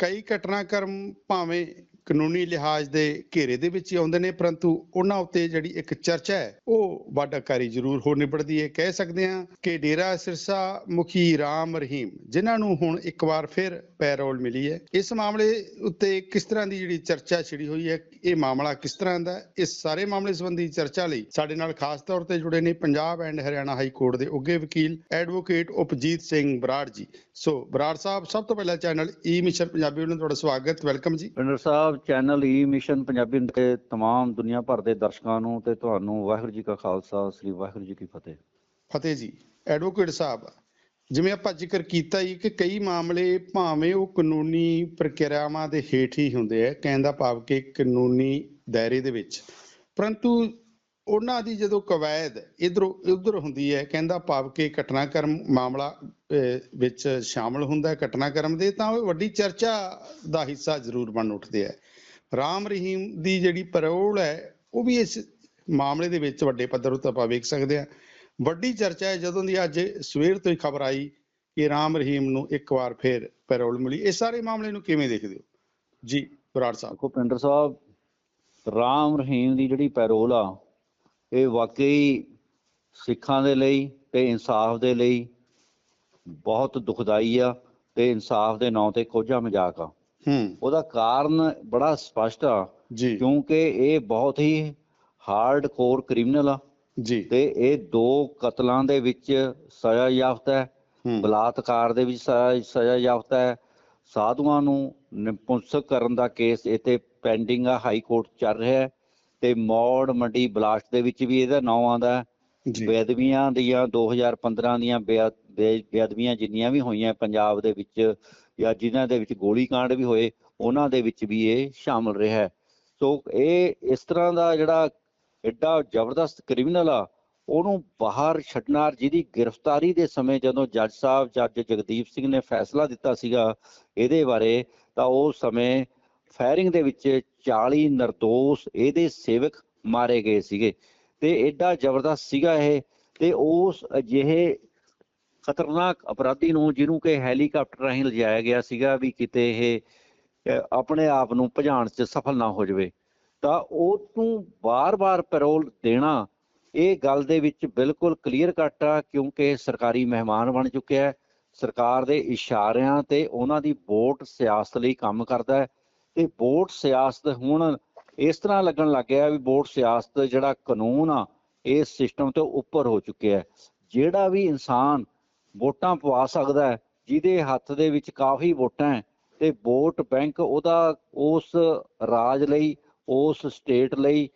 ਕਈ ਘਟਨਾਕ੍ਰਮ ਭਾਵੇਂ ਕਾਨੂੰਨੀ ਲਿਹਾਜ਼ ਦੇ ਘੇਰੇ ਦੇ ਵਿੱਚ ਆਉਂਦੇ ਨੇ, ਪਰੰਤੂ ਉਹਨਾਂ ਉੱਤੇ ਜਿਹੜੀ ਇੱਕ ਚਰਚਾ ਹੈ, ਉਹ ਵਾਢਾਕਾਰੀ ਜ਼ਰੂਰ ਹੋ ਨਿਬੜਦੀ ਹੈ। ਕਹਿ ਸਕਦੇ ਹਾਂ ਕਿ ਡੇਰਾ ਸਿਰਸਾ ਮੁਖੀ ਰਾਮ ਰਹੀਮ, ਜਿਨ੍ਹਾਂ ਨੂੰ ਹੁਣ ਇੱਕ ਵਾਰ ਫਿਰ ਪੈਰੋਲ ਮਿਲੀ ਹੈ, ਇਸ ਮਾਮਲੇ ਉੱਤੇ ਕਿਸ ਤਰ੍ਹਾਂ ਦੀ ਜਿਹੜੀ ਚਰਚਾ ਛਿੜੀ ਹੋਈ ਹੈ, ਇਹ ਮਾਮਲਾ ਕਿਸ ਤਰ੍ਹਾਂ ਦਾ ਇਸ ਸਾਰੇ ਮਾਮਲੇ ਸੰਬੰਧੀ ਚਰਚਾ ਲਈ ਸਾਡੇ ਨਾਲ ਖਾਸ ਤੌਰ ਤੇ ਜੁੜੇ ਨੇ Punjab and Haryana high court ਦੇ ਉੱਘੇ ਵਕੀਲ ਐਡਵੋਕੇਟ ਉਪਜੀਤ ਸਿੰਘ ਬਰਾੜ ਜੀ। ਸੋ ਬਰਾੜ ਸਾਹਿਬ ਸਭ ਤੋਂ ਪਹਿਲਾਂ ਚੈਨਲ ਈ ਮਿਸ਼ਨ ਪੰਜਾਬੀ ਵੱਲੋਂ ਤੁਹਾਡਾ ਸਵਾਗਤ ਵੈਲਕਮ ਜੀ ਪਿੰਡਰ ਸਾਹਿਬ ਚੈਨਲ ਈ ਮਿਸ਼ਨ ਪੰਜਾਬੀ ਦੇ तमाम ਦੁਨੀਆ ਭਰ ਦੇ ਦਰਸ਼ਕਾਂ ਨੂੰ ਤੇ ਤੁਹਾਨੂੰ ਵਾਹਿਗੁਰੂ ਜੀ ਕਾ ਖਾਲਸਾ ਸ੍ਰੀ ਵਾਹਿਗੁਰੂ ਜੀ ਕੀ ਫਤਿਹ ਫਤਿਹ ਜੀ ਐਡਵੋਕੇਟ ਸਾਹਿਬ ਜਿਵੇਂ ਆਪਾਂ ਜ਼ਿਕਰ ਕੀਤਾ ਹੀ ਕਿ ਕਈ ਮਾਮਲੇ ਭਾਵੇਂ ਉਹ ਕਾਨੂੰਨੀ ਪ੍ਰਕਿਰਿਆਵਾਂ ਦੇ ਹੇਠ ਹੀ ਹੁੰਦੇ ਆ ਕਹਿਣ ਦਾ ਭਾਵ ਕਿ ਕਾਨੂੰਨੀ ਦਾਇਰੇ ਦੇ ਵਿੱਚ ਪਰੰਤੂ ਉਹਨਾਂ ਦੀ ਜਦੋਂ ਕਵਾਇਦ ਇਧਰੋਂ ਉਧਰ ਹੁੰਦੀ ਹੈ, ਕਹਿੰਦਾ ਭਾਵ ਕਿ ਘਟਨਾਕ੍ਰਮ ਮਾਮਲਾ ਵਿੱਚ ਸ਼ਾਮਲ ਹੁੰਦਾ ਘਟਨਾਕ੍ਰਮ ਦੇ, ਤਾਂ ਉਹ ਵੱਡੀ ਚਰਚਾ ਦਾ ਹਿੱਸਾ ਜ਼ਰੂਰ ਬਣ ਉੱਠਦੇ ਹੈ। ਰਾਮ ਰਹੀਮ ਦੀ ਜਿਹੜੀ ਪਰੋਲ ਹੈ, ਉਹ ਵੀ ਇਸ ਮਾਮਲੇ ਦੇ ਵਿੱਚ ਵੱਡੇ ਪੱਧਰ ਉੱਤੇ ਆਪਾਂ ਵੇਖ ਸਕਦੇ ਹਾਂ। ਵੱਡੀ ਚਰਚਾ ਹੈ, ਜਦੋਂ ਦੀ ਅੱਜ ਸਵੇਰ ਤੋਂ ਹੀ ਖਬਰ ਆਈ ਕਿ ਰਾਮ ਰਹੀਮ ਨੂੰ ਇੱਕ ਵਾਰ ਫਿਰ ਪੈਰੋਲ ਮਿਲੀ। ਇਹ ਸਾਰੇ ਮਾਮਲੇ ਨੂੰ ਕਿਵੇਂ ਦੇਖਦੇ ਹੋ? ਜੀ, ਬਰਾੜ ਸਾਹਿਬ। ਦੇਖੋ ਸਾਹਿਬ, ਰਾਮ ਰਹੀਮ ਦੀ ਜਿਹੜੀ ਪੈਰੋਲ ਆ ਇਹ ਵਾਕਈ ਸਿੱਖਾਂ ਦੇ ਲਈ ਤੇ ਇਨਸਾਫ ਦੇ ਲਈ ਬਹੁਤ ਦੁਖਦਾਈ ਆ ਤੇ ਇਨਸਾਫ ਦੇ ਨਾਂ ਤੇ ਕੋਝਾ ਮਜ਼ਾਕ ਆ। ਹੂੰ। ਉਹਦਾ ਕਾਰਨ ਬੜਾ ਸਪਸ਼ਟ ਆ ਜੀ। ਕਿਉਂਕਿ ਇਹ ਬਹੁਤ ਹੀ ਹਾਰਡ ਕੋਰ ਕ੍ਰਿਮੀਨਲ ਆ। ਜੀ। ਤੇ ਇਹ ਦੋ ਕਤਲਾਂ ਦੇ ਵਿੱਚ ਸਜ਼ਾ ਯਾਫਤਾ ਹੈ ਬਲਾਤਕਾਰ ਦੇ ਵਿੱਚ ਸਜ਼ਾ ਯਾਫਤਾ ਹੈ। ਸਾਧੂਆਂ ਨੂੰ ਨਿਪੁੰਸਕ ਕਰਨ ਦਾ ਕੇਸ ਇੱਥੇ ਪੈਂਡਿੰਗ ਆ ਹਾਈ ਕੋਰਟ ਚੱਲ ਰਿਹਾ ਹੈ। ਤੇ ਮੌੜ ਮੰਡੀ ਬਲਾਸਟ ਦੇ ਵਿੱਚ ਵੀ ਇਹਦਾ ਨਾਂ ਆਉਂਦਾ ਬੇਅਦਬੀਆਂ ਦੀਆਂ 2015 ਦੀਆਂ ਬੇਅਦਬੀਆਂ ਜਿੰਨੀਆਂ ਵੀ ਹੋਈਆਂ ਪੰਜਾਬ ਦੇ ਵਿੱਚ ਜਾਂ ਜਿਨ੍ਹਾਂ ਦੇ ਵਿੱਚ ਗੋਲੀकांड ਵੀ ਹੋਏ ਉਹਨਾਂ ਦੇ ਵਿੱਚ ਵੀ ਇਹ ਸ਼ਾਮਲ ਰਿਹਾ ਹੈ। ਸੋ ਇਹ ਇਸ ਤਰ੍ਹਾਂ ਦਾ ਜਿਹੜਾ ਐਡਾ ਜ਼ਬਰਦਸਤ ਕ੍ਰਿਮੀਨਲ ਆ ਉਹਨੂੰ ਬਾਹਰ ਛੱਡਣਾ ਜਿਹਦੀ ਗ੍ਰਿਫਤਾਰੀ ਦੇ ਸਮੇਂ ਜਦੋਂ ਜੱਜ ਸਾਹਿਬ ਜੱਜ ਜਗਦੀਪ ਸਿੰਘ ਨੇ ਫੈਸਲਾ ਦਿੱਤਾ ਸੀਗਾ ਇਹਦੇ ਬਾਰੇ ਤਾਂ ਉਸ ਸਮੇਂ ਫਾਇਰਿੰਗ ਦੇ ਵਿੱਚ 40 ਨਿਰਦੋਸ਼ ਇਹਦੇ ਸੇਵਕ ਮਾਰੇ ਗਏ ਸੀਗੇ ਤੇ ਐਡਾ ਜ਼ਬਰਦਸਤ ਸੀਗਾ ਇਹ ਤੇ ਉਸ ਅਜਿਹੇ ਖਤਰਨਾਕ ਅਪਰਾਧੀ ਨੂੰ ਜਿਹਨੂੰ ਕਿ ਹੈਲੀਕਾਪਟਰ ਰਾਹੀਂ ਲਿਜਾਇਆ ਗਿਆ ਸੀਗਾ ਵੀ ਕਿਤੇ ਇਹ ਆਪਣੇ ਆਪ ਨੂੰ ਭਜਾਉਣ 'ਚ ਸਫਲ ਨਾ ਹੋ ਜਾਵੇ। ਤਾਂ ਉਹ ਨੂੰ ਬਾਰ-ਬਾਰ ਪੈਰੋਲ ਦੇਣਾ ਇਹ ਗੱਲ ਦੇ ਵਿੱਚ ਬਿਲਕੁਲ ਕਲੀਅਰ ਕੱਟ ਆ ਕਿਉਂਕਿ ਸਰਕਾਰੀ ਮਹਿਮਾਨ ਬਣ ਚੁੱਕਿਆ ਹੈ। ਸਰਕਾਰ ਦੇ ਇਸ਼ਾਰਿਆਂ ਤੇ ਉਹਨਾਂ ਦੀ ਵੋਟ ਸਿਆਸਤ ਲਈ ਕੰਮ ਕਰਦਾ ਹੈ। ਤੇ ਵੋਟ ਸਿਆਸਤ ਹੁਣ ਇਸ ਤਰ੍ਹਾਂ ਲੱਗਣ ਲੱਗ ਗਿਆ ਵੀ ਵੋਟ ਸਿਆਸਤ ਜਿਹੜਾ ਕਾਨੂੰਨ ਆ ਇਸ ਸਿਸਟਮ ਤੋਂ ਉੱਪਰ ਹੋ ਚੁੱਕਿਆ ਹੈ। ਜਿਹੜਾ ਵੀ ਇਨਸਾਨ ਵੋਟਾਂ ਪਵਾ ਸਕਦਾ ਹੈ, ਜਿਹਦੇ ਹੱਥ ਦੇ ਵਿੱਚ ਕਾਫੀ ਵੋਟਾਂ ਹੈ, ਤੇ ਵੋਟ ਬੈਂਕ ਉਹਦਾ ਉਸ ਰਾਜ ਲਈ, ਉਸ ਸਟੇਟ ਲਈ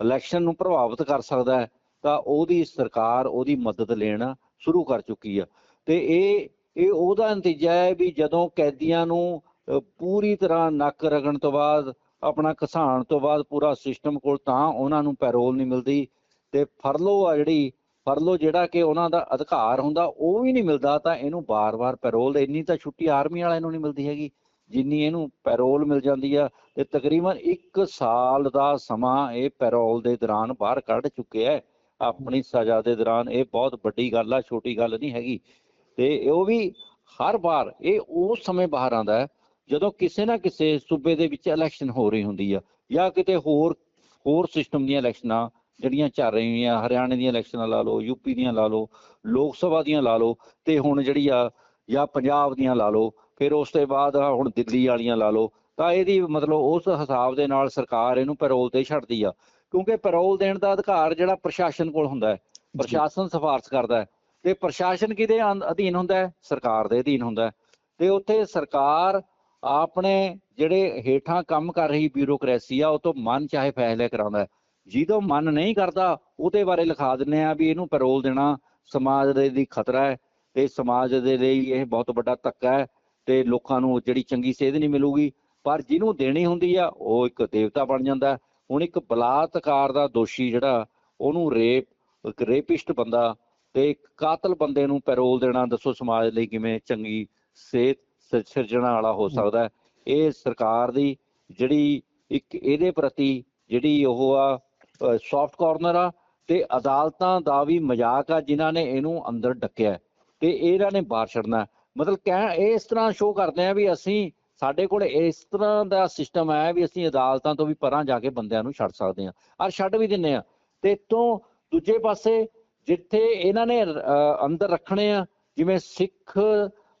ਇਲੈਕਸ਼ਨ ਨੂੰ ਪ੍ਰਭਾਵਿਤ ਕਰ ਸਕਦਾ ਹੈ, ਤਾਂ ਉਹਦੀ ਸਰਕਾਰ ਉਹਦੀ ਮਦਦ ਲੈਣਾ ਸ਼ੁਰੂ ਕਰ ਚੁੱਕੀ ਆ। ਤੇ ਇਹ ਇਹ ਉਹਦਾ ਨਤੀਜਾ ਹੈ ਵੀ ਜਦੋਂ ਕੈਦੀਆਂ ਨੂੰ ਪੂਰੀ ਤਰ੍ਹਾਂ ਨੱਕ ਰਗਣ ਤੋਂ ਬਾਅਦ, ਆਪਣਾ ਘਸਾਣ ਤੋਂ ਬਾਅਦ ਪੂਰਾ ਸਿਸਟਮ ਕੋਲ ਤਾਂ ਉਹਨਾਂ ਨੂੰ ਪੈਰੋਲ ਨਹੀਂ ਮਿਲਦੀ ਤੇ ਫਰਲੋ ਆ ਜਿਹੜੀ, ਫਰਲੋ ਜਿਹੜਾ ਕਿ ਉਹਨਾਂ ਦਾ ਅਧਿਕਾਰ ਹੁੰਦਾ, ਉਹ ਵੀ ਨਹੀਂ ਮਿਲਦਾ ਤਾਂ ਇਹਨੂੰ ਬਾਰ-ਬਾਰ ਪੈਰੋਲ ਇੰਨੀ ਤਾਂ ਛੁੱਟੀ ਆਰਮੀ ਵਾਲਿਆਂ ਨੂੰ ਨਹੀਂ ਮਿਲਦੀ ਹੈਗੀ, ਜਿੰਨੀ ਇਹਨੂੰ ਪੈਰੋਲ ਮਿਲ ਜਾਂਦੀ ਆ ਤੇ ਤਕਰੀਬਨ 1 ਸਾਲ ਦਾ ਸਮਾਂ ਇਹ ਪੈਰੋਲ ਦੇ ਦੌਰਾਨ ਬਾਹਰ ਕੱਢ ਚੁੱਕਿਆ ਹੈ। ਆਪਣੀ ਸਜ਼ਾ ਦੇ ਦੌਰਾਨ ਇਹ ਬਹੁਤ ਵੱਡੀ ਗੱਲ ਆ, ਛੋਟੀ ਗੱਲ ਨਹੀਂ ਹੈਗੀ। ਤੇ ਉਹ ਵੀ ਹਰ ਵਾਰ, ਇਹ ਉਸ ਸਮੇਂ ਬਾਹਰ ਆਂਦਾ ਹੈ ਜਦੋਂ ਕਿਸੇ ਨਾ ਕਿਸੇ ਸੂਬੇ ਦੇ ਵਿੱਚ ਇਲੈਕਸ਼ਨ ਹੋ ਰਹੀ ਹੁੰਦੀ ਆ ਜਾਂ ਕਿਤੇ ਹੋਰ ਹੋਰ ਸਿਸਟਮ ਦੀਆਂ ਇਲੈਕਸ਼ਨਾਂ ਜਿਹੜੀਆਂ ਚੱਲ ਰਹੀਆਂ ਹਰਿਆਣੇ ਦੀਆਂ ਇਲੈਕਸ਼ਨਾਂ ਲਾ ਲਓ ਯੂਪੀ ਦੀਆਂ ਲਾ ਲਓ ਲੋਕ ਸਭਾ ਦੀਆਂ ਲਾ ਲਓ ਤੇ ਹੁਣ ਜਿਹੜੀ ਆ ਜਾਂ ਪੰਜਾਬ ਦੀਆਂ ਲਾ ਲਓ ਫਿਰ ਉਸ ਤੋਂ ਬਾਅਦ ਹੁਣ ਦਿੱਲੀ ਵਾਲੀਆਂ ਲਾ ਲਓ ਤਾਂ ਇਹਦੀ ਮਤਲਬ ਉਸ ਹਿਸਾਬ ਦੇ ਨਾਲ ਸਰਕਾਰ ਇਹਨੂੰ ਪੈਰੋਲ ਤੇ ਛੱਡਦੀ ਆ ਕਿਉਂਕਿ ਪੈਰੋਲ ਦੇਣ ਦਾ ਅਧਿਕਾਰ ਜਿਹੜਾ ਪ੍ਰਸ਼ਾਸਨ ਕੋਲ ਹੁੰਦਾ ਹੈ ਪ੍ਰਸ਼ਾਸਨ ਸਿਫਾਰਸ਼ ਕਰਦਾ ਹੈ ਤੇ ਪ੍ਰਸ਼ਾਸਨ ਕਿਹਦੇ ਅਧੀਨ ਹੁੰਦਾ ਹੈ? ਸਰਕਾਰ ਦੇ ਅਧੀਨ ਹੁੰਦਾ ਹੈ ਤੇ ਉੱਥੇ ਸਰਕਾਰ ਆਪਣੇ ਜਿਹੜੇ ਹੇਠਾਂ ਕੰਮ ਕਰ ਰਹੀ ਬਿਊਰੋਕ੍ਰੇਸੀ ਆ, ਉਹ ਤੋਂ ਮਨ ਚਾਹੇ ਫੈਸਲੇ ਕਰਾਉਂਦਾ ਹੈ। ਜਿਹਦੋਂ ਮਨ ਨਹੀਂ ਕਰਦਾ, ਉਹਦੇ ਬਾਰੇ ਲਿਖਾ ਦਿੰਨੇ ਆ ਵੀ ਇਹਨੂੰ ਪੈਰੋਲ ਦੇਣਾ ਸਮਾਜ ਦੇ ਲਈ ਖਤਰਾ ਹੈ ਤੇ ਸਮਾਜ ਦੇ ਲਈ ਇਹ ਬਹੁਤ ਵੱਡਾ ਧੱਕਾ ਹੈ ਤੇ ਲੋਕਾਂ ਨੂੰ ਜਿਹੜੀ ਚੰਗੀ ਸੇਧ ਨਹੀਂ ਮਿਲੂਗੀ। ਪਰ ਜਿਹਨੂੰ ਦੇਣੀ ਹੁੰਦੀ ਆ, ਉਹ ਇੱਕ ਦੇਵਤਾ ਬਣ ਜਾਂਦਾ ਹੁਣ ਇੱਕ ਬਲਾਤਕਾਰ ਦਾ ਦੋਸ਼ੀ ਜਿਹੜਾ, ਉਹਨੂੰ ਰੇਪ ਇੱਕ ਰੇਪਿਸਟ ਬੰਦਾ ਤੇ ਇੱਕ ਕਾਤਲ ਬੰਦੇ ਨੂੰ ਪੈਰੋਲ ਦੇਣਾ, ਦੱਸੋ ਸਮਾਜ ਲਈ ਕਿਵੇਂ ਚੰਗੀ ਸਿਹਤ ਸਿਰਜਣਾ ਵਾਲਾ ਹੋ ਸਕਦਾ ਇਹ ਸਰਕਾਰ ਦੀ ਜਿਹੜੀ ਇੱਕ ਇਹਦੇ ਪ੍ਰਤੀ ਜਿਹੜੀ ਉਹ ਆ ਸੌਫਟ ਕਾਰਨਰ ਆ ਤੇ ਅਦਾਲਤਾਂ ਦਾ ਵੀ ਮਜ਼ਾਕ ਆ ਜਿਨ੍ਹਾਂ ਨੇ ਇਹਨੂੰ ਅੰਦਰ ਡੱਕਿਆ ਤੇ ਇਹਨਾਂ ਨੇ ਬਾਹਰ ਛੱਡਣਾ। ਮਤਲਬ ਕਹਿ ਇਹ ਇਸ ਤਰ੍ਹਾਂ ਸ਼ੋਅ ਕਰਦੇ ਆ ਵੀ ਅਸੀਂ ਸਾਡੇ ਕੋਲ ਇਸ ਤਰ੍ਹਾਂ ਦਾ ਸਿਸਟਮ ਹੈ ਵੀ ਅਸੀਂ ਅਦਾਲਤਾਂ ਤੋਂ ਵੀ ਪਰਾਂ ਜਾ ਕੇ ਬੰਦਿਆਂ ਨੂੰ ਛੱਡ ਸਕਦੇ ਹਾਂ। ਔਰ ਛੱਡ ਵੀ ਦਿੰਨੇ ਆ। ਤੇ ਤੋਂ ਦੂਜੇ ਪਾਸੇ ਜਿੱਥੇ ਇਹਨਾਂ ਨੇ ਅੰਦਰ ਰੱਖਣੇ ਆ ਜਿਵੇਂ ਸਿੱਖ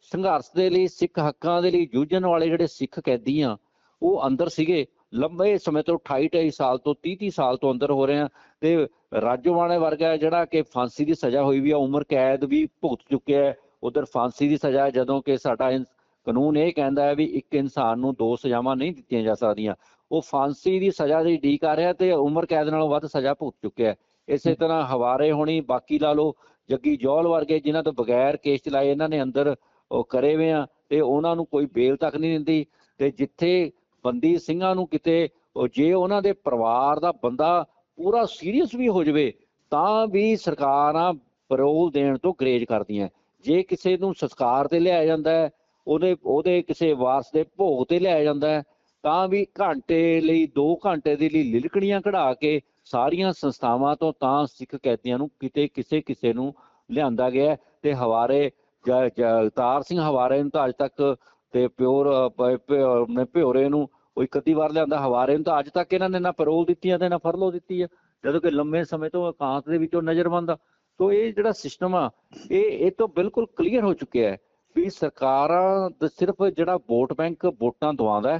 ਸੰਘਰਸ਼ ਦੇ ਲਈ, ਸਿੱਖ ਹੱਕਾਂ ਦੇ ਲਈ ਜੂਝਣ ਵਾਲੇ ਜਿਹੜੇ ਸਿੱਖ ਕੈਦੀ ਆ ਉਹ ਅੰਦਰ ਸੀਗੇ। ਲੰਬੇ ਸਮੇਂ ਤੋਂ 28 28 ਸਾਲ ਤੋਂ 30 30 ਸਾਲ ਤੋਂ ਅੰਦਰ ਹੋ ਰਹੇ ਆ। ਤੇ ਰਾਜੋਵਾਣੇ ਵਰਗਾ ਜਿਹੜਾ ਕਿ ਫਾਂਸੀ ਦੀ ਸਜ਼ਾ ਹੋਈ ਵੀ ਆ, ਉਮਰ ਕੈਦ ਵੀ ਭੁਗਤ ਚੁੱਕਿਆ ਹੈ। ਉਧਰ ਫਾਂਸੀ ਦੀ ਸਜ਼ਾ ਜਦੋਂ ਕਿ ਸਾਡਾ ਕਾਨੂੰਨ ਇਹ ਕਹਿੰਦਾ ਹੈ ਵੀ ਇੱਕ ਇਨਸਾਨ ਨੂੰ ਦੋ ਸਜ਼ਾਵਾਂ ਨਹੀਂ ਦਿੱਤੀਆਂ ਜਾ ਸਕਦੀਆਂ। ਉਹ ਫਾਂਸੀ ਦੀ ਸਜ਼ਾ ਦੀ ਡੀ ਆ ਰਿਹਾ ਤੇ ਉਮਰ ਕੈਦ ਨਾਲੋਂ ਵੱਧ ਸਜ਼ਾ ਭੁਗਤ ਚੁੱਕਿਆ ਹੈ। ਇਸੇ ਤਰ੍ਹਾਂ ਹਵਾਰੇ ਹੋਣੀ, ਬਾਕੀ ਲਾ ਲਓ, ਜੱਗੀ ਜੌਲ ਵਰਗੇ ਜਿਨ੍ਹਾਂ ਤੋਂ ਬਗੈਰ ਕੇਸ ਚਲਾਏ, ਇਹਨਾਂ ਨੇ ਅੰਦਰ ਉਹ ਕਰੇ ਵੇ ਆ, ਤੇ ਉਹਨਾਂ ਨੂੰ ਕੋਈ ਬੇਲ ਤੱਕ ਨਹੀਂ ਦਿੰਦੀ। ਤੇ ਜਿੱਥੇ ਬੰਦੀ ਸਿੰਘਾਂ ਨੂੰ ਕਿਤੇ ਉਹ ਜੇ ਉਹਨਾਂ ਦੇ ਪਰਿਵਾਰ ਦਾ ਬੰਦਾ ਪੂਰਾ ਸੀਰੀਅਸ ਵੀ ਹੋ ਜਾਵੇ, ਤਾਂ ਵੀ ਸਰਕਾਰਾਂ ਪਰੋਲ ਦੇਣ ਤੋਂ ਗਰੇਜ ਕਰਦੀਆਂ। ਜੇ ਕਿਸੇ ਨੂੰ ਸੰਸਕਾਰ ਤੇ ਲਿਆਇਆ ਜਾਂਦਾ ਹੈ, ਉਹਦੇ ਉਹਦੇ ਕਿਸੇ ਵਾਰਸ ਦੇ ਭੋਗ ਤੇ ਲਿਆਇਆ ਜਾਂਦਾ ਹੈ, ਤਾਂ ਵੀ ਘੰਟੇ ਲਈ 2 ਘੰਟੇ ਦੇ ਲਈ ਲਿਲਕਣੀਆਂ ਕਢਾ ਕੇ ਸਾਰੀਆਂ ਸੰਸਥਾਵਾਂ ਤੋਂ ਤਾਂ ਸਿੱਖ ਕੈਦੀਆਂ ਨੂੰ ਕਿਤੇ ਕਿਸੇ ਕਿਸੇ ਨੂੰ ਲਿਆਂਦਾ ਗਿਆ ਤੇ ਹਵਾਰੇ ਜ- ਜ- ਸਿੰਘ ਹਵਾਰੇ ਨੂੰ ਤਾਂ ਅੱਜ ਤੱਕ ਤੇ ਪਿਓਰ ਅ, ਭਿਓਰੇ ਨੂੰ ਉਹ ਇੱਕ ਅੱਧੀ ਵਾਰ ਲਿਆਂਦਾ। ਹਵਾਰੇ ਨੂੰ ਤਾਂ ਅੱਜ ਤੱਕ ਇਹਨਾਂ ਨੇ ਨਾ ਪਰੋਲ ਦਿੱਤੀ ਆ ਤੇ ਨਾ ਫਰਲੋ ਦਿੱਤੀ ਆ। ਜਦੋਂ ਕਿ ਲੰਮੇ ਸਮੇਂ ਤੋਂ ਇਕਾਂਤ ਦੇ ਵਿੱਚੋਂ ਨਜ਼ਰਬੰਦ ਆ ਸੋ ਇਹ ਜਿਹੜਾ ਸਿਸਟਮ ਆ ਇਹ ਇਹ ਤੋਂ ਬਿਲਕੁਲ ਕਲੀਅਰ ਹੋ ਚੁੱਕਿਆ ਹੈ ਵੀ ਸਰਕਾਰਾਂ ਦਾ ਸਿਰਫ ਜਿਹੜਾ ਵੋਟ ਬੈਂਕ ਵੋਟਾਂ ਦਵਾਉਂਦਾ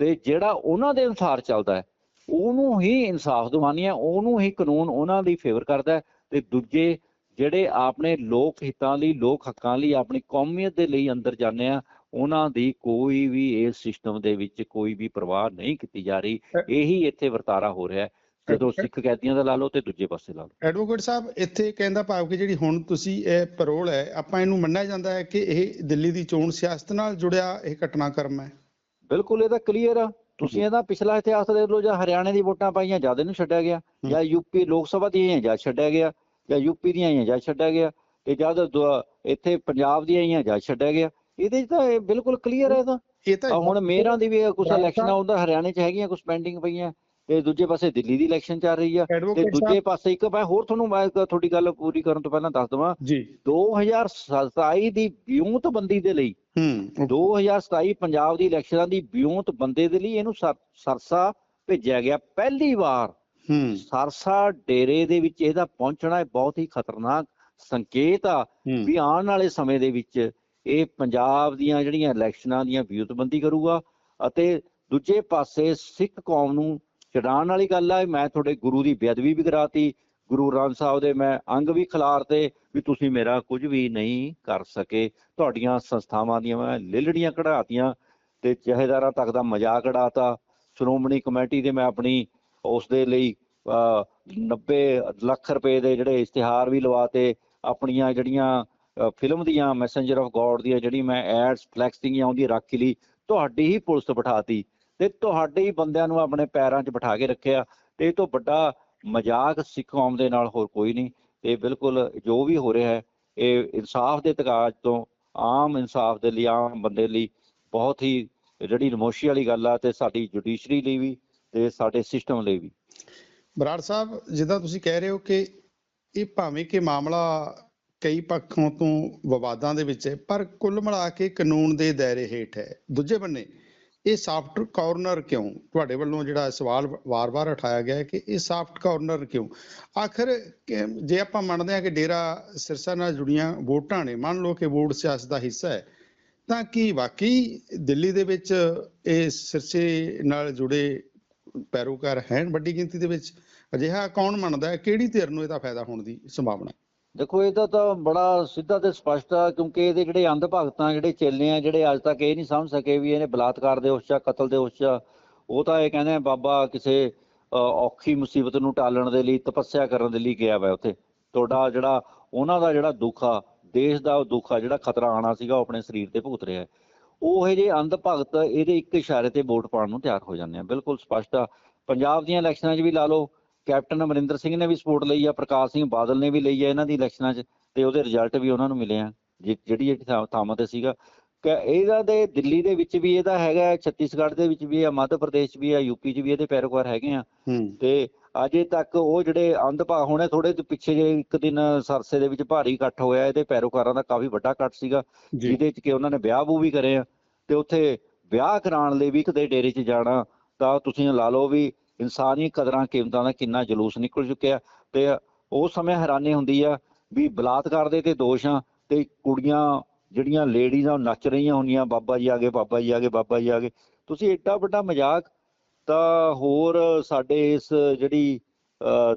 ਤੇ ਜਿਹੜਾ ਉਹਨਾਂ ਦੇ ਅਨੁਸਾਰ ਚੱਲਦਾ ਹੈ ਉਹਨੂੰ ਹੀ ਇਨਸਾਫ ਦਿਵਾਉਣੀ ਹੈ ਉਹਨੂੰ ਹੀ ਕਾਨੂੰਨ ਉਹਨਾਂ ਦੀ ਫੇਵਰ ਕਰਦਾ ਤੇ ਦੂਜੇ ਜਿਹੜੇ ਆਪਣੇ ਲੋਕ ਹਿੱਤਾਂ ਲਈ ਲੋਕ ਹੱਕਾਂ ਲਈ ਆਪਣੀ ਕੌਮੀਅਤ ਦੇ ਲਈ ਅੰਦਰ ਜਾਂਦੇ ਆ ਉਹਨਾਂ ਦੀ ਕੋਈ ਵੀ ਇਸ ਸਿਸਟਮ ਦੇ ਵਿੱਚ ਕੋਈ ਵੀ ਪਰਵਾਹ ਨਹੀਂ ਕੀਤੀ ਜਾ ਰਹੀ। ਇਹੀ ਇੱਥੇ ਵਰਤਾਰਾ ਹੋ ਰਿਹਾ ਹੈ। ਜਦੋਂ ਸਿੱਖ ਕੈਦੀਆਂ ਦਾ ਲਾ ਲਓ ਤੇ ਦੂਜੇ ਪਾਸੇ ਲਾ ਲਓ। ਐਡਵੋਕੇਟ ਸਾਹਿਬ ਇੱਥੇ ਕਹਿੰਦਾ ਭਾਵ ਕਿ ਜਿਹੜੀ ਹੁਣ ਤੁਸੀਂ ਇਹ ਪਰੋਲ ਹੈ ਆਪਾਂ ਇਹਨੂੰ ਮੰਨਿਆ ਜਾਂਦਾ ਹੈ ਕਿ ਇਹ ਦਿੱਲੀ ਦੀ ਚੋਣ ਸਿਆਸਤ ਨਾਲ ਜੁੜਿਆ ਇਹ ਘਟਨਾਕ੍ਰਮ ਹੈ। ਬਿਲਕੁਲ ਇਹਦਾ ਕਲੀਅਰ ਆ। ਤੁਸੀਂ ਇਹਦਾ ਪਿਛਲਾ ਇਤਿਹਾਸ ਦੇਖ ਲਓ ਜਾਂ ਹਰਿਆਣੇ ਦੀ ਵੋਟਾਂ ਪਾਈਆਂ ਜਦ ਇਹਨੂੰ ਛੱਡਿਆ ਗਿਆ। ਜਾਂ ਯੂਪੀ ਲੋਕ ਸਭਾ ਦੀਆਂ ਜਦ ਛੱਡਿਆ ਗਿਆ। ਜਾਂ ਯੂਪੀ ਦੀਆਂ ਆਈਆਂ ਜਦ ਛੱਡਿਆ ਗਿਆ ਤੇ ਜਦ ਇੱਥੇ ਪੰਜਾਬ ਦੀਆਂ ਆਈਆਂ ਜਦ ਛੱਡਿਆ ਗਿਆ। ਇਹਦੇ 'ਚ ਤਾਂ ਇਹ ਬਿਲਕੁਲ ਕਲੀਅਰ ਹੈ ਇਹਦਾ ਇਹ ਤਾਂ ਹੁਣ ਮੇਅਰਾਂ ਦੀ ਵੀ ਕੁਝ ਇਲੈਕਸ਼ਨਾਂ ਉਹਦਾ ਹਰਿਆਣੇ 'ਚ ਹੈਗੀਆਂ ਕੁਝ ਪੈਂਡਿੰਗ ਪਈਆਂ ਤੇ ਦੂਜੇ ਪਾਸੇ ਦਿੱਲੀ ਦੀ ਇਲੈਕਸ਼ਨ ਚੱਲ ਰਹੀ ਆ ਤੇ ਦੂਜੇ ਪਾਸੇ ਇੱਕ ਮੈਂ ਹੋਰ ਤੁਹਾਨੂੰ ਮੈਂ ਤੁਹਾਡੀ ਗੱਲ ਪੂਰੀ ਕਰਨ ਤੋਂ ਪਹਿਲਾਂ ਦੱਸ ਦਵਾਂ। ਜੀ। 2027 ਦੀ ਵਿਉਂਤਬੰਦੀ ਦੇ ਲਈ ਹੂੰ। 2027 ਪੰਜਾਬ ਦੀ ਇਲੈਕਸ਼ਨਾਂ ਦੀ ਵਿਉਂਤ ਬੰਦੇ ਦੇ ਲਈ ਇਹਨੂੰ ਸਰ- ਸਰਸਾ ਭੇਜਿਆ ਗਿਆ ਪਹਿਲੀ ਵਾਰ। ਹੂੰ। ਸਰਸਾ ਡੇਰੇ ਦੇ ਵਿੱਚ ਇਹਦਾ ਪਹੁੰਚਣਾ ਬਹੁਤ ਹੀ ਖਤਰਨਾਕ ਸੰਕੇਤ ਆ ਵੀ ਆਉਣ ਵਾਲੇ ਸਮੇਂ ਦੇ ਵਿੱਚ ਇਹ ਪੰਜਾਬ ਦੀਆਂ ਜਿਹੜੀਆਂ ਇਲੈਕਸ਼ਨਾਂ ਦੀਆਂ ਵਿਉਂਤਬੰਦੀ ਕਰੂਗਾ ਅਤੇ ਦੂਜੇ ਪਾਸੇ ਸਿੱਖ ਕੌਮ ਨੂੰ ਛਡਾਉਣ ਵਾਲੀ ਗੱਲ ਆ। ਮੈਂ ਤੁਹਾਡੇ ਗੁਰੂ ਦੀ ਬੇਅਦਬੀ ਵੀ ਕਰਾਤੀ। ਗੁਰੂ ਗ੍ਰੰਥ ਸਾਹਿਬ ਦੇ ਮੈਂ ਅੰਗ ਵੀ ਖਿਲਾਰਤੇ ਵੀ ਤੁਸੀਂ ਮੇਰਾ ਕੁਝ ਵੀ ਨਹੀਂ ਕਰ ਸਕੇ। ਤੁਹਾਡੀਆਂ ਸੰਸਥਾਵਾਂ ਦੀਆਂ ਮੈਂ ਲਿਲੜੀਆਂ ਕਢਾਤੀਆਂ ਤੇ ਜਹੇਦਾਰਾਂ ਤੱਕ ਦਾ ਮਜ਼ਾਕ ਉਡਾਤਾ। ਸ਼੍ਰੋਮਣੀ ਕਮੇਟੀ ਦੇ ਮੈਂ ਆਪਣੀ ਉਸ ਦੇ ਲਈ ਅਹ, 90 ਲੱਖ ਰੁਪਏ ਦੇ ਜਿਹੜੇ ਇਸ਼ਤਿਹਾਰ ਵੀ ਲਵਾਤੇ ਆਪਣੀਆਂ ਜਿਹੜੀਆਂ ਫਿਲਮ ਦੀਆਂ ਮੈਸੇਂਜਰ ਆਫ ਗੋਡ ਦੀਆਂ ਜਿਹੜੀ ਮੈਂ ਐਡਸ ਫਲੈਕਸਿੰਗ ਆਉਂਦੀ ਰੱਖੀ ਲਈ ਤੁਹਾਡੀ ਹੀ ਪੁਲਿਸ ਬਿਠਾਤੀ ਤੇ ਤੁਹਾਡੇ ਹੀ ਬੰਦਿਆਂ ਨੂੰ ਆਪਣੇ ਪੈਰਾਂ 'ਚ ਬਿਠਾ ਕੇ ਰੱਖਿਆ ਤੇ ਇਹ ਤੋਂ ਵੱਡਾ ਮਜ਼ਾਕ ਸਿੱਖ ਕੌਮ ਦੇ ਨਾਲ ਹੋਰ ਕੋਈ ਨਹੀਂ ਤੇ ਬਿਲਕੁਲ ਜੋ ਵੀ ਹੋ ਰਿਹਾ ਹੈ ਇਹ ਇਨਸਾਫ ਦੇ ਤਕਾਜ ਤੋਂ ਆਮ ਇਨਸਾਫ ਦੇ ਲਈ ਆਮ ਬੰਦੇ ਲਈ ਬਹੁਤ ਹੀ ਜਿਹੜੀ ਨਮੋਸ਼ੀ ਵਾਲੀ ਗੱਲ ਆ ਤੇ ਸਾਡੀ ਜੁਡੀਸ਼ਰੀ ਲਈ ਵੀ ਤੇ ਸਾਡੇ ਸਿਸਟਮ ਲਈ ਵੀ। ਬਰਾੜ ਸਾਹਿਬ, ਜਿੱਦਾਂ ਤੁਸੀਂ ਕਹਿ ਰਹੇ ਹੋ ਕਿ ਇਹ ਭਾਵੇਂ ਕਿ ਮਾਮਲਾ ਕਈ ਪੱਖੋਂ ਤੋਂ ਵਿਵਾਦਾਂ ਦੇ ਵਿੱਚ ਹੈ, ਪਰ ਕੁੱਲ ਮਿਲਾ ਕੇ ਕਾਨੂੰਨ ਦੇ ਦਾਇਰੇ ਹੇਠ ਹੈ। ਦੂਜੇ ਬੰਨੇ, ਇਹ ਸਾਫਟ ਕਾਰਨਰ ਕਿਉਂ? ਤੁਹਾਡੇ ਵੱਲੋਂ ਜਿਹੜਾ ਸਵਾਲ ਵਾਰ-ਵਾਰ ਉਠਾਇਆ ਗਿਆ ਹੈ ਕਿ ਇਹ ਸਾਫਟ ਕਾਰਨਰ ਕਿਉਂ? ਆਖਰ ਜੇ ਆਪਾਂ ਮੰਨਦੇ ਹਾਂ ਕਿ ਡੇਰਾ ਸਿਰਸਾ ਨਾਲ ਜੁੜੀਆਂ ਵੋਟਾਂ ਨੇ, ਮੰਨ ਲਓ ਕਿ ਵੋਟ ਸਿਆਸਤ ਦਾ ਹਿੱਸਾ ਹੈ, ਤਾਂ ਕੀ ਵਾਕਈ ਦਿੱਲੀ ਦੇ ਵਿੱਚ ਇਹ ਸਿਰਸੇ ਨਾਲ ਜੁੜੇ ਪੈਰੋਕਾਰ ਹਨ ਵੱਡੀ ਗਿਣਤੀ ਦੇ ਵਿੱਚ, ਅਜਿਹਾ ਕੌਣ ਮੰਨਦਾ ਹੈ ਕਿਹੜੀ ਧਿਰ ਨੂੰ ਇਹਦਾ ਫਾਇਦਾ ਹੋਣ ਦੀ ਸੰਭਾਵਨਾ ਹੈ? ਦੇਖੋ ਇਹਦਾ ਤਾਂ ਬੜਾ ਸਿੱਧਾ ਤੇ ਸਪਸ਼ਟ ਆ, ਕਿਉਂਕਿ ਇਹਦੇ ਜਿਹੜੇ ਅੰਧ ਭਗਤਾਂ, ਜਿਹੜੇ ਚੇਲੇ ਆ, ਜਿਹੜੇ ਅੱਜ ਤੱਕ ਇਹ ਨਹੀਂ ਸਮਝ ਸਕੇ ਵੀ ਇਹਨੇ ਬਲਾਤਕਾਰ ਦੇ ਉਸ ਕਤਲ ਦੇ ਉਸ ਉਹ ਤਾਂ ਇਹ ਕਹਿੰਦੇ ਆ, ਬਾਬਾ ਕਿਸੇ ਔਖੀ ਮੁਸੀਬਤ ਨੂੰ ਟਾਲਣ ਦੇ ਲਈ, ਤਪੱਸਿਆ ਕਰਨ ਦੇ ਲਈ ਗਿਆ ਵਾ ਉੱਥੇ ਤੁਹਾਡਾ ਜਿਹੜਾ ਉਹਨਾਂ ਦਾ ਜਿਹੜਾ ਦੁੱਖ ਆ, ਦੇਸ਼ ਦਾ ਉਹ ਦੁੱਖ ਆ, ਜਿਹੜਾ ਖਤਰਾ ਆਣਾ ਸੀਗਾ, ਉਹ ਆਪਣੇ ਸਰੀਰ ਤੇ ਭੁਗਤ ਰਿਹਾ ਹੈ। ਉਹ ਇਹ ਜੇ ਅੰਧ ਭਗਤ ਇਹਦੇ ਇੱਕ ਇਸ਼ਾਰੇ ਤੇ ਵੋਟ ਪਾਉਣ ਨੂੰ ਤਿਆਰ ਹੋ ਜਾਂਦੇ ਆ। ਬਿਲਕੁਲ ਸਪਸ਼ਟ ਆ। ਪੰਜਾਬ ਦੀਆਂ ਇਲੈਕਸ਼ਨਾਂ 'ਚ ਵੀ ਲਾ ਲਓ ਕੈਪਟਨ ਅਮਰਿੰਦਰ ਸਿੰਘ ਨੇ ਵੀ ਸਪੋਰਟ ਲਈ ਆ ਪ੍ਰਕਾਸ਼ ਸਿੰਘ ਬਾਦਲ ਨੇ ਵੀ ਲਈ ਆ ਇਹਨਾਂ ਦੀ ਇਲੈਕਸ਼ਨਾਂ 'ਚ ਤੇ ਉਹਦੇ ਰਿਜ਼ਲਟ ਵੀ ਉਹਨਾਂ ਨੂੰ ਮਿਲੇ ਆ ਜਿਹੜੀ ਜਿਹੜੀ ਥਾਵਾਂ ਤੇ ਸੀਗਾ। ਕਿ ਇਹਦਾ ਦੇ ਦਿੱਲੀ ਦੇ ਵਿੱਚ ਵੀ ਇਹਦਾ ਹੈਗਾ ਛੱਤੀਸਗੜ੍ਹ ਦੇ ਵਿੱਚ ਵੀ ਆ ਮੱਧ ਪ੍ਰਦੇਸ਼ ਵੀ ਆ ਯੂਪੀ 'ਚ ਵੀ ਇਹਦੇ ਪੈਰੋਕਾਰ ਹੈਗੇ ਆ। ਤੇ ਅਜੇ ਤੱਕ ਉਹ ਜਿਹੜੇ ਅੰਧ ਭਾ ਹੁਣੇ ਥੋੜੇ ਪਿੱਛੇ ਜੇ ਇੱਕ ਦਿਨ ਸਰਸੇ ਦੇ ਵਿੱਚ ਭਾਰੀ ਇਕੱਠ ਹੋਇਆ ਇਹਦੇ ਪੈਰੋਕਾਰਾਂ ਦਾ ਕਾਫੀ ਵੱਡਾ ਇਕੱਠ ਸੀਗਾ ਜਿਹਦੇ 'ਚ ਕਿ ਉਹਨਾਂ ਨੇ ਵਿਆਹ ਵੂ ਵੀ ਕਰੇ ਆ ਤੇ ਉੱਥੇ ਵਿਆਹ ਕਰਾਉਣ ਲਈ ਵੀ ਕਿਤੇ ਡੇਰੇ 'ਚ ਜਾਣਾ ਤਾਂ ਤੁਸੀਂ ਲਾ ਲਓ ਵੀ ਇਨਸਾਨੀ ਕਦਰਾਂ ਕੀਮਤਾਂ ਦਾ ਕਿੰਨਾ ਜਲੂਸ ਨਿਕਲ ਚੁੱਕਿਆ ਤੇ ਉਸ ਸਮੇਂ ਹੈਰਾਨੀ ਹੁੰਦੀ ਆ ਵੀ ਬਲਾਤਕਾਰ ਦੇ ਤੇ ਦੋਸ਼ ਆ ਤੇ ਕੁੜੀਆਂ ਜਿਹੜੀਆਂ ਲੇਡੀਜ਼ ਆ ਨੱਚ ਰਹੀਆਂ ਹੁੰਦੀਆਂ ਬਾਬਾ ਜੀ ਆ ਗਏ ਬਾਬਾ ਜੀ ਆ ਗਏ ਬਾਬਾ ਜੀ ਆ ਗਏ ਤੁਸੀਂ ਏਡਾ ਵੱਡਾ ਮਜ਼ਾਕ ਤਾਂ ਹੋਰ ਸਾਡੇ ਇਸ ਜਿਹੜੀ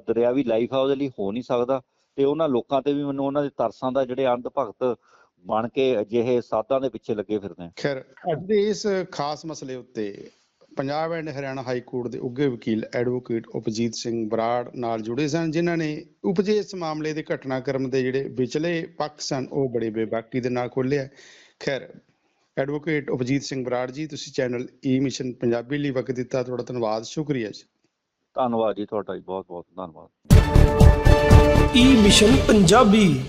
ਦਰਿਆਵੀ ਲਾਈਫ ਆ, ਉਹਦੇ ਲਈ ਹੋ ਨਹੀਂ ਸਕਦਾ ਤੇ ਉਹਨਾਂ ਲੋਕਾਂ ਤੇ ਵੀ ਮੈਨੂੰ ਉਹਨਾਂ ਦੇ ਤਰਸਾਂ ਦਾ ਜਿਹੜੇ ਅੰਧ ਭਗਤ ਬਣ ਕੇ ਅਜਿਹੇ ਸਾਧਾਂ ਦੇ ਪਿੱਛੇ ਲੱਗੇ ਫਿਰਦੇ ਆ। ਖੈਰ, ਅੱਜ ਦੇ ਇਸ ਖਾਸ ਮਸਲੇ ਉੱਤੇ Punjab and Haryana high court ਦੇ ਉੱਘੇ ਵਕੀਲ ਐਡਵੋਕੇਟ ਉਪਜੀਤ ਸਿੰਘ ਬਰਾੜ ਨਾਲ ਜੁੜੇ ਸਨ, ਜਿਨ੍ਹਾਂ ਨੇ ਉਪਜੇ ਇਸ ਮਾਮਲੇ ਦੇ ਘਟਨਾਕ੍ਰਮ ਦੇ ਜਿਹੜੇ ਵਿਚਲੇ ਪੱਖ ਸਨ, ਉਹ ਬੜੇ ਬੇਬਾਕੀ ਦੇ ਨਾਲ ਖੋਲਿਆ ਖੈਰ ਐਡਵੋਕੇਟ ਉਪਜੀਤ ਸਿੰਘ ਬਰਾੜ ਜੀ ਤੁਸੀਂ ਚੈਨਲ ਈ ਮਿਸ਼ਨ ਪੰਜਾਬੀ ਲਈ ਵਕਤ ਦਿੱਤਾ ਤੁਹਾਡਾ ਧੰਨਵਾਦ ਸ਼ੁਕਰੀਆ ਜੀ। ਧੰਨਵਾਦ ਜੀ ਤੁਹਾਡਾ ਜੀ ਬਹੁਤ ਬਹੁਤ ਧੰਨਵਾਦ। E mission Punjabi.